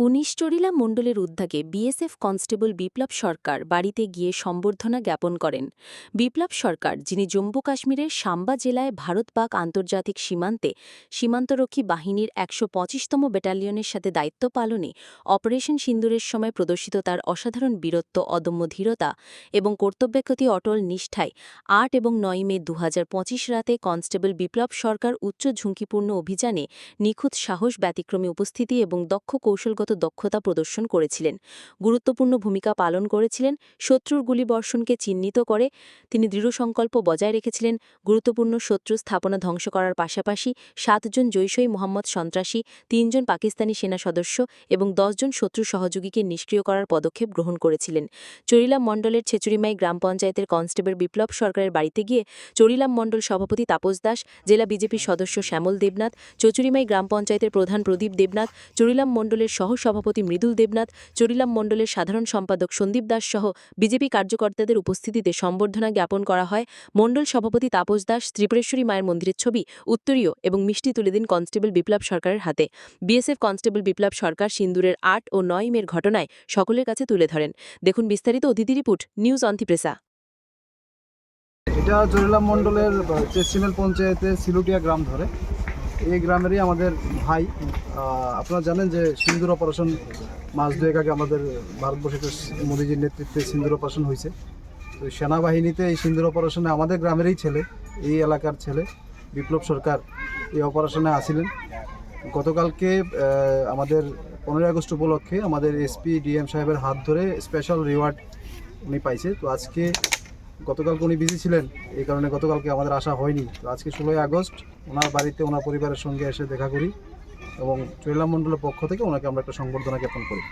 উনিশ চরিলা মণ্ডলের উদ্যোগে বিএসএফ কনস্টেবল বিপ্লব সরকার বাড়িতে গিয়ে সম্বর্ধনা জ্ঞাপন করেন। বিপ্লব সরকার, যিনি জম্মু কাশ্মীরের সাম্বা জেলায় ভারত পাক আন্তর্জাতিক সীমান্তে সীমান্তরক্ষী বাহিনীর একশো পঁচিশতম ব্যাটালিয়নের সাথে দায়িত্ব পালনে অপারেশন সিন্দুরের সময় প্রদর্শিত তার অসাধারণ বীরত্ব, অদম্য ধীরতা এবং কর্তব্যের প্রতি অটল নিষ্ঠায় আট এবং নয় মে দু হাজার পঁচিশ রাতে কনস্টেবল বিপ্লব সরকার উচ্চ ঝুঁকিপূর্ণ অভিযানে নিখুঁত সাহস ব্যতিক্রমী উপস্থিতি এবং দক্ষ কৌশলগত দক্ষতা প্রদর্শন করেছিলেন। গুরুত্বপূর্ণ ভূমিকা পালন করেছিলেন, শত্রুর গুলিবর্ষণকে চিহ্নিত করে তিনি দৃঢ় সংকল্প বজায় রেখেছিলেন, গুরুত্বপূর্ণ শত্রু স্থাপনা ধ্বংস করার পাশাপাশি সাতজন জৈশই মোহাম্মদ সন্ত্রাসী তিনজন পাকিস্তানি সেনা সদস্য এবং দশজন শত্রু সহযোগীকে নিষ্ক্রিয় করার পদক্ষেপ গ্রহণ করেছিলেন। চরিলাম মণ্ডলের ছেচুরিমাই গ্রাম পঞ্চায়েতের কনস্টেবল বিপ্লব সরকারের বাড়িতে গিয়ে চরিলাম মণ্ডল সভাপতি তাপস দাস, জেলা বিজেপির সদস্য শ্যামল দেবনাথ, চচুরিমাই গ্রাম পঞ্চায়েতের প্রধান প্রদীপ দেবনাথ, চরিলাম মণ্ডলের সহসভাপতি মৃদুল দেবনাথ, চরিলাম মণ্ডলের সাধারণ সম্পাদক সন্দীপ দাস সহ বিজেপি কার্যকর্তাদের উপস্থিতিতে সম্বর্ধনা জ্ঞাপন করা হয়। মণ্ডল সভাপতি তাপস দাস, ত্রিপুরেশ্বরী মায়ের মন্দিরের ছবি, উত্তরীয় এবং মিষ্টি তুলে দিন কনস্টেবল বিপ্লব সরকারের হাতে। বিএসএফ কনস্টেবল বিপ্লব সরকার সিন্দুরের আট ও নয় মের ঘটনায় সকলের কাছে তুলে ধরেন। দেখুন বিস্তারিত অতিথি রিপোর্ট, নিউজ অন্তিপ্রেসা এটা জরিলাম মণ্ডলের চেসিমেল পঞ্চায়েতের সিলুটিয়া গ্রাম ধরে। এই গ্রামেরই আমাদের ভাই। আপনারা জানেন যে সিন্দুর অপারেশন মাস দুয়েক আগে আমাদের ভারতবর্ষের মোদীজির নেতৃত্বে সিন্দুর অপারেশন হয়েছে। তো সেনাবাহিনীতে এই সিন্দুর অপারেশনে আমাদের গ্রামেরই ছেলে, এই এলাকার ছেলে বিপ্লব সরকার এই অপারেশনে আসিলেন গতকালকে আমাদের পনেরোই আগস্ট উপলক্ষে আমাদের এসপি ডিএম সাহেবের হাত ধরে স্পেশাল রিওয়ার্ড উনি পাইছে। তো আজকে গতকালকে উনি বিজি ছিলেন, এই কারণে গতকালকে আমাদের আসা হয়নি। তো আজকে ষোলোই আগস্ট, ওনার বাড়িতে, ওনার পরিবারের সঙ্গে এসে দেখা করি এবং চৈলাম মণ্ডলের পক্ষ থেকে ওনাকে আমরা একটা সংবর্ধনা জ্ঞাপন করি।